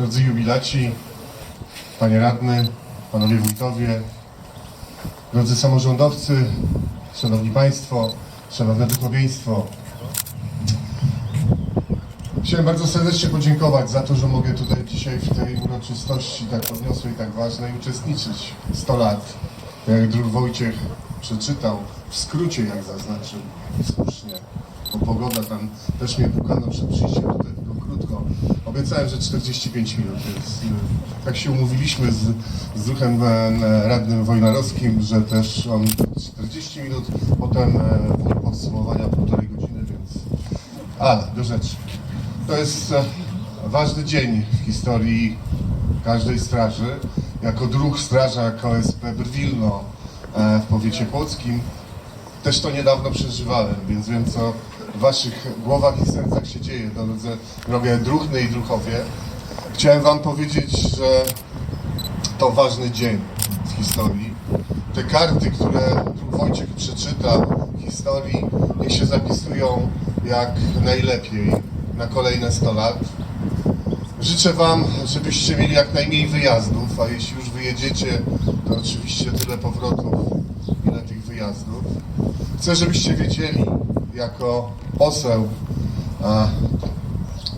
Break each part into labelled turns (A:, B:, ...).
A: drodzy jubilaci, panie radny, panowie wójtowie, drodzy samorządowcy, szanowni państwo, szanowne duchowieństwo. Chciałem bardzo serdecznie podziękować za to, że mogę tutaj dzisiaj w tej uroczystości tak podniosłej, tak ważnej uczestniczyć. 100 lat, tak jak druk Wojciech przeczytał, w skrócie jak zaznaczył, słusznie, bo pogoda tam też mnie pukano przed przyjściem tutaj tylko krótko. Obiecałem, że 45 minut, więc y, tak się umówiliśmy z, z duchem e, radnym Wojnarowskim, że też on 40 minut, potem e, podsumowania półtorej godziny, więc... A, do rzeczy. To jest e, ważny dzień w historii każdej straży. Jako druh strażak OSP Brwilno e, w powiecie płockim też to niedawno przeżywałem, więc wiem co w waszych głowach i sercach się dzieje, drodzy drogie druhny i druhowie. Chciałem wam powiedzieć, że to ważny dzień w historii. Te karty, które Wojciech przeczyta historii, niech się zapisują jak najlepiej na kolejne 100 lat. Życzę Wam, żebyście mieli jak najmniej wyjazdów, a jeśli już wyjedziecie, to oczywiście tyle powrotów, ile tych wyjazdów. Chcę, żebyście wiedzieli, jako poseł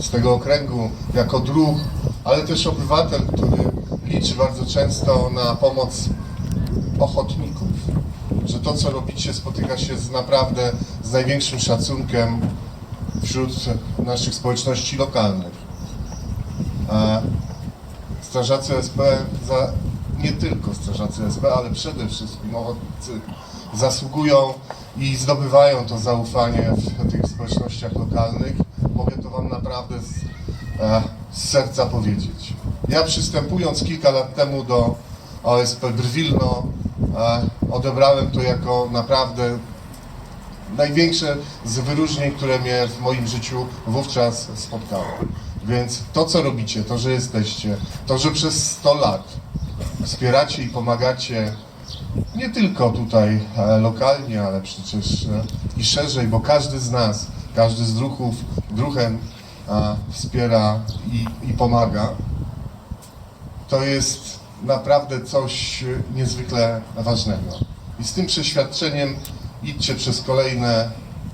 A: z tego okręgu, jako druh, ale też obywatel, który liczy bardzo często na pomoc ochotników, że to, co robicie, spotyka się z naprawdę z największym szacunkiem wśród naszych społeczności lokalnych. Strażacy SP, za, nie tylko strażacy SP, ale przede wszystkim ochotnicy zasługują i zdobywają to zaufanie w społecznościach lokalnych. Mogę to Wam naprawdę z, e, z serca powiedzieć. Ja przystępując kilka lat temu do OSP Brwilno, e, odebrałem to jako naprawdę największe z wyróżnień, które mnie w moim życiu wówczas spotkało. Więc to, co robicie, to, że jesteście, to, że przez 100 lat wspieracie i pomagacie nie tylko tutaj e, lokalnie, ale przecież e, i szerzej, bo każdy z nas, każdy z druhów, druhem e, wspiera i, i pomaga, to jest naprawdę coś niezwykle ważnego. I z tym przeświadczeniem idźcie przez kolejne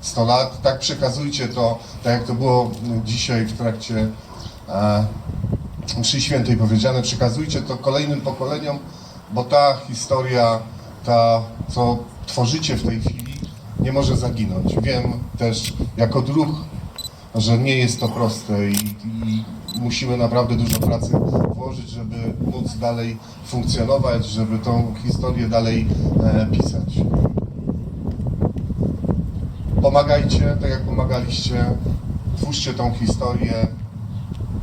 A: 100 lat, tak przekazujcie to, tak jak to było dzisiaj w trakcie e, mszy świętej powiedziane, przekazujcie to kolejnym pokoleniom, bo ta historia, ta, co tworzycie w tej chwili, nie może zaginąć. Wiem też jako druh, że nie jest to proste i, i musimy naprawdę dużo pracy włożyć, żeby móc dalej funkcjonować, żeby tą historię dalej e, pisać. Pomagajcie, tak jak pomagaliście, twórzcie tą historię.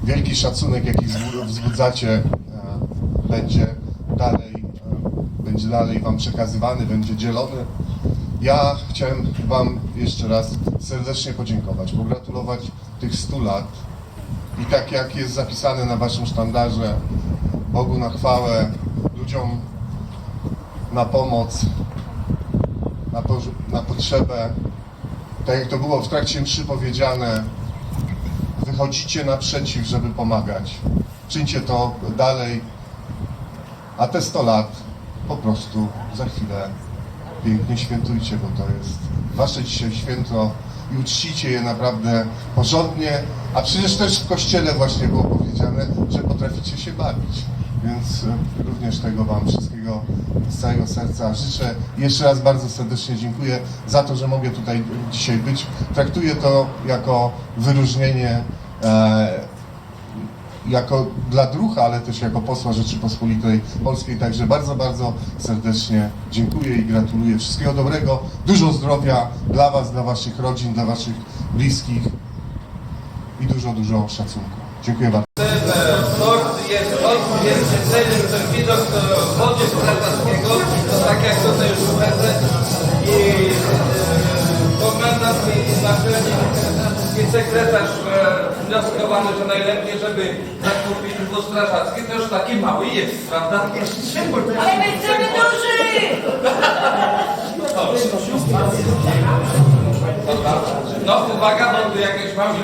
A: Wielki szacunek, jaki wzbud- wzbudzacie, e, będzie dalej, e, będzie dalej Wam przekazywany, będzie dzielony. Ja chciałem Wam jeszcze raz serdecznie podziękować, pogratulować tych 100 lat i tak jak jest zapisane na Waszym sztandarze, Bogu na chwałę, ludziom na pomoc, na, po, na potrzebę, tak jak to było w trakcie mszy powiedziane, wychodzicie naprzeciw, żeby pomagać. Czyńcie to dalej, a te 100 lat po prostu za chwilę pięknie świętujcie, bo to jest wasze dzisiaj święto i uczcicie je naprawdę porządnie, a przecież też w kościele właśnie było powiedziane, że potraficie się bawić. Więc e, również tego Wam wszystkiego z całego serca życzę. Jeszcze raz bardzo serdecznie dziękuję za to, że mogę tutaj dzisiaj być. Traktuję to jako wyróżnienie e, jako dla drucha, ale też jako posła Rzeczypospolitej Polskiej. Także bardzo, bardzo serdecznie dziękuję i gratuluję. Wszystkiego dobrego, dużo zdrowia dla Was, dla Waszych rodzin, dla Waszych bliskich i dużo, dużo szacunku. Dziękuję bardzo.
B: Wnioskowano, że najlepiej, żeby zakupić wóz strażacki, to już taki mały jest, prawda?
C: Ale my chcemy duży!
B: No uwaga, bo tu jakieś mamy